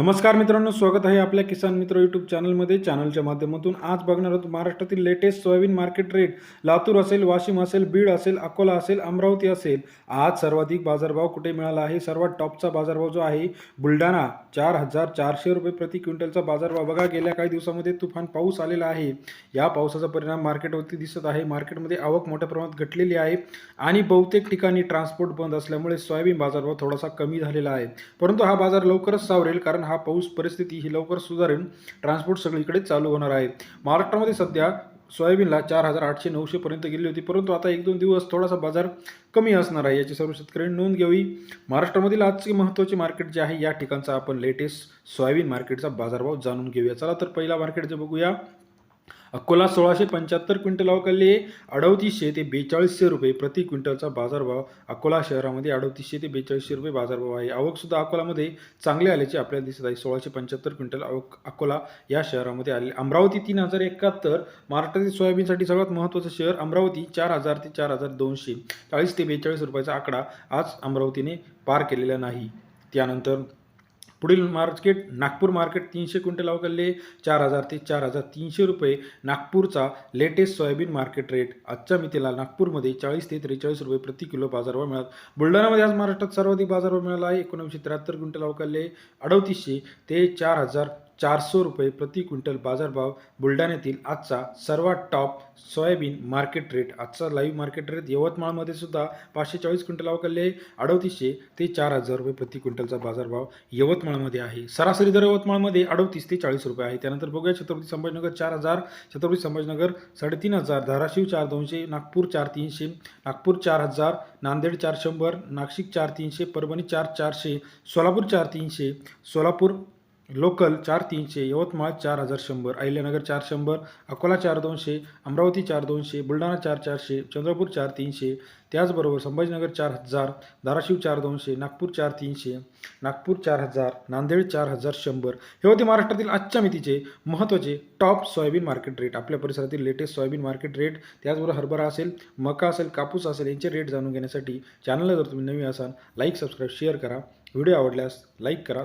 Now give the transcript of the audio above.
नमस्कार मित्रांनो स्वागत आहे आपल्या किसान मित्र यूट्यूब चॅनलमध्ये. चॅनलच्या माध्यमातून आज बघणार आहोत महाराष्ट्रातील latest soybean market rate Latur असेल वाशिम असेल बीड असेल अकोला असेल अमरावती असेल. आज सर्वाधिक बाजारभाव कुठे मिळाला आहे? सर्वात टॉपचा बाजारभाव जो आहे बुलढाणा. चार हजार चारशे रुपये प्रति क्विंटलचा बाजारभाव. बघा गेल्या काही दिवसामध्ये तुफान पाऊस आलेला आहे. या पावसाचा परिणाम मार्केटवरती दिसत आहे. मार्केटमध्ये आवक मोठ्या प्रमाणात घटलेली आहे आणि बहुतेक ठिकाणी ट्रान्सपोर्ट बंद असल्यामुळे सोयाबीन बाजारभाव थोडासा कमी झालेला आहे. परंतु हा बाजार लवकरच सावरेल कारण हा पाऊस परिस्थिती ही लवकर सुधारेल. ट्रान्सपोर्ट सगळीकडे चालू होणार आहे. महाराष्ट्रामध्ये सध्या सोयाबीनला चार हजार आठशे नऊशेपर्यंत गेली होती. परंतु आता एक दोन दिवस थोडासा बाजार कमी असणार आहे. याची सर्व शेतकऱ्यांनी नोंद घ्यावी. महाराष्ट्रामधील आजचे महत्त्वाचे मार्केट जे आहे या ठिकाणचा आपण लेटेस्ट सोयाबीन मार्केटचा बाजारभाव जाणून घेऊया. चला तर पहिला मार्केट जे बघूया. अकोला सोळाशे पंच्याहत्तर क्विंटल अवकाले अडतीसशे ते बेचाळीसशे रुपये प्रति क्विंटलचा बाजारभाव अकोला शहरामध्ये अडतीसशे ते बेचाळीसशे रुपये बाजारभाव आहे. आवकसुद्धा अकोलामध्ये चांगले आल्याचे आपल्याला दिसत आहे. सोळाशे पंच्याहत्तर क्विंटल आवक अकोला या शहरामध्ये आले अमरावती तीन हजार एकाहत्तर महाराष्ट्रातील सोयाबीनसाठी सर्वात महत्त्वाचं शहर अमरावती चार हजार ते चार हजार दोनशे चाळीस ते बेचाळीस रुपयाचा आकडा आज अमरावतीने पार केलेला नाही. त्यानंतर पुढील मार्केट नागपूर मार्केट तीनशे क्विंटल अवकाले चार हजार ते चार हजार तीनशे रुपये. नागपूरचा लेटेस्ट सोयाबीन मार्केट रेट आजच्या मितीला नागपूरमध्ये चाळीस ते त्रेचाळीस रुपये प्रति किलो बाजारभाव मिळाला. बुलढाणामध्ये आज महाराष्ट्रात सर्वाधिक बाजारभाव मिळाला आहे. एकोणीसशे त्र्याहत्तर क्विंटल अवकाले अडतीसशे ते चार हजार चारशे रुपये प्रति क्विंटल बाजारभाव बुलढाण्यातील आजचा सर्वात टॉप सोयाबीन मार्केट रेट आजचा लाईव्ह मार्केट रेट यवतमाळमध्ये सुद्धा पाचशे चाळीस क्विंटल अवकाले अडतीसशे ते चार हजार रुपये प्रति क्विंटलचा बाजारभाव यवतमाळमध्ये आहे. सरासरी दर यवतमाळमध्ये अडतीस ते चाळीस रुपये आहे. त्यानंतर बघूया छत्रपती संभाजीनगर चार हजार छत्रपती संभाजीनगर साडेतीन हजार धाराशिव चार दोनशे नागपूर चार तीनशे नागपूर चार हजार नांदेड चार शंभर नाशिक चार तीनशे परभणी चार चारशे सोलापूर चार तीनशे सोलापूर लोकल चार तीनशे यवतमाळ चार हजार शंभर अहिल्यानगर चार शंभर अकोला चार दोनशे अमरावती चार दोनशे बुलढाणा चार चारशे चंद्रपूर चार तीनशे त्याचबरोबर संभाजीनगर चार हजार धाराशिव चार दोनशे नागपूर चार तीनशे नागपूर चार हजार नांदेड चार हजार शंभर. हे होते महाराष्ट्रातील आजच्या मितीचे महत्त्वाचे टॉप सोयाबीन मार्केट रेट आपल्या परिसरातील लेटेस्ट सोयाबीन मार्केट रेट त्याचबरोबर हरभरा असेल मका असेल कापूस असेल यांचे रेट जाणून घेण्यासाठी चॅनलला जर तुम्ही नवीन असाल लाईक सबस्क्राईब शेअर करा. व्हिडिओ आवडल्यास लाईक करा.